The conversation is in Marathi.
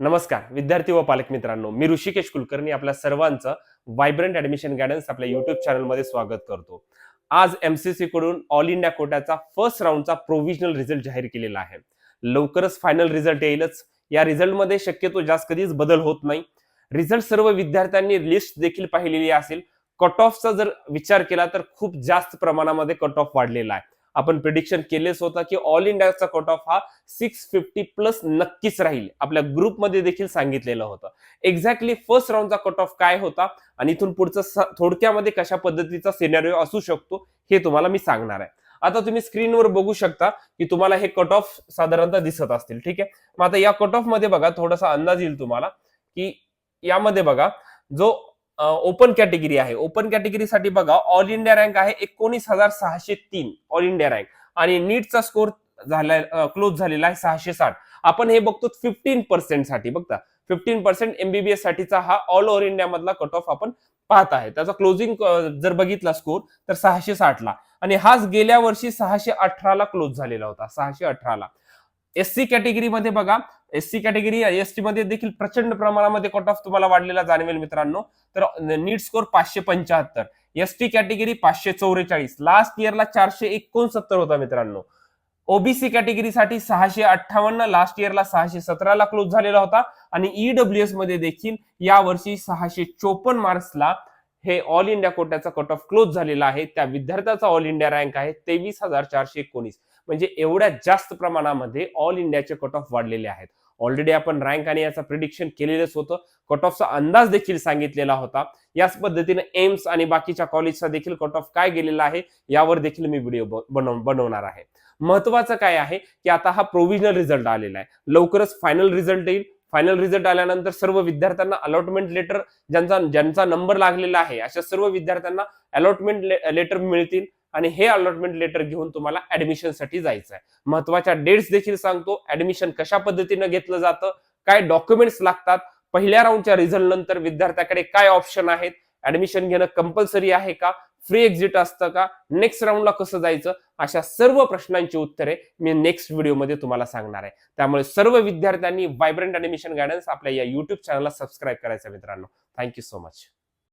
नमस्कार विद्यार्थी व पालक मित्रांनो मी ऋषिकेश कुलकर्णी आपल्या सर्वांचं व्हायब्रंट ऍडमिशन गायडन्स आपल्या युट्यूब चॅनलमध्ये स्वागत करतो. आज एमसीसी कडून ऑल इंडिया कोट्याचा फर्स्ट राऊंडचा प्रोव्हिजनल रिझल्ट जाहीर केलेला आहे. लवकरच फायनल रिझल्ट येईलच. या रिझल्टमध्ये शक्यतो जास्त कधीच बदल होत नाही. रिझल्ट सर्व विद्यार्थ्यांनी लिस्ट देखील पाहिलेली असेल. कट ऑफचा जर विचार केला तर खूप जास्त प्रमाणामध्ये कट ऑफ वाढलेला आहे. आपण प्रिडिक्शन केलेच होतं की ऑल इंडियाचा कट ऑफ हा सिक्स फिफ्टी प्लस नक्कीच राहील. आपल्या ग्रुपमध्ये देखील सांगितलेलं होतं. एक्झॅक्टली फर्स्ट राऊंडचा कट ऑफ काय होता? आणि इथून पुढचं स- थोडक्यामध्ये कशा पद्धतीचा सिनेरिओ असू शकतो हे तुम्हाला मी सांगणार आहे. आता तुम्ही स्क्रीनवर बघू शकता की तुम्हाला हे कट ऑफ साधारणतः दिसत असतील. ठीक आहे? मग आता या कट ऑफमध्ये बघा थोडासा अंदाज येईल तुम्हाला की यामध्ये बघा जो ओपन कॅटेगरी आहे. ओपन कॅटेगरीसाठी बघा ऑल इंडिया रँक आहे एकोणीस हजार सहाशे तीन ऑल इंडिया रँक आणि नीटचा स्कोर झालाय क्लोज झालेला आहे सहाशे साठ. आपण हे बघतो फिफ्टीन पर्सेंटसाठी बघता. फिफ्टीन पर्सेंट एमबीबीएस साठीचा हा ऑल ओव्हर इंडिया मधला कट ऑफ आपण पाहत आहे. त्याचा क्लोजिंग जर बघितला स्कोर तर सहाशे साठला. आणि हाच गेल्या वर्षी सहाशे अठराला क्लोज झालेला होता सहाशे अठराला. एस सी कॅटेगरीमध्ये बघा S C category S T मध्ये देखील प्रचंड प्रमाणामध्ये कट ऑफ तुम्हाला वाढलेला जाणवेल मित्रांनो. तर नीट स्कोर पाचशे पंच्याहत्तर एस टी कॅटेगरी पाचशे चौवेचाळीस लास्ट इयरला चारशे एकोणसत्तर होता मित्रांनो. ओबीसी कॅटेगरीसाठी सहाशे अठ्ठावन्न लास्ट इयरला सहाशे सतराला क्लोज झालेला होता. आणि ईडब्ल्यू एसमध्ये देखील या वर्षी सहाशे चोपन्न मार्क्सला हे ऑल इंडिया कोट्याचा कट ऑफ क्लोज झालेला आहे. त्या विद्यार्थ्याचा ऑल इंडिया रँक आहे तेवीस हजार चारशे एकोणीस. म्हणजे एवढ्या जास्त प्रमाणामध्ये ऑल इंडियाचे कट ऑफ वाढलेले आहेत. ऑलरेडी आपण रँक आणि याचं प्रिडिक्शन केलेलंच होतं. कट ऑफचा अंदाज देखील सांगितलेला होता. याच पद्धतीने एम्स आणि बाकीच्या कॉलेजचा देखील कट ऑफ काय गेलेला आहे यावर देखील मी व्हिडिओ बनव बनवणार आहे. महत्वाचं काय आहे की आता हा प्रोव्हिजनल रिझल्ट आलेला आहे. लवकरच फायनल रिझल्ट येईल. फायनल रिझल्ट आल्यानंतर सर्व विद्यार्थ्यांना अलॉटमेंट लेटर ज्यांचा ज्यांचा नंबर लागलेला आहे अशा सर्व विद्यार्थ्यांना अलॉटमेंट लेटर मिळतील आणि हे अलॉटमेंट लेटर घेऊन तुम्हाला ऍडमिशनसाठी जायचं आहे महत्त्वाच्या डेट्स देखील सांगतो ऍडमिशन कशा पद्धतीनं घेतलं जातं काय डॉक्युमेंट्स लागतात पहिल्या राऊंडच्या रिझल्ट नंतर विद्यार्थ्याकडे काय ऑप्शन आहेत ऍडमिशन घेणं कंपल्सरी आहे का फ्री एक्झिट असतं का नेक्स्ट राऊंडला कसं जायचं अशा सर्व प्रश्नांची उत्तरे मी नेक्स्ट व्हिडिओमध्ये तुम्हाला सांगणार आहे. त्यामुळे सर्व विद्यार्थ्यांनी व्हायब्रंट ॲडमिशन गायडन्स आपल्या या युट्यूब चॅनलला सबस्क्राईब करायचं मित्रांनो. Thank you so much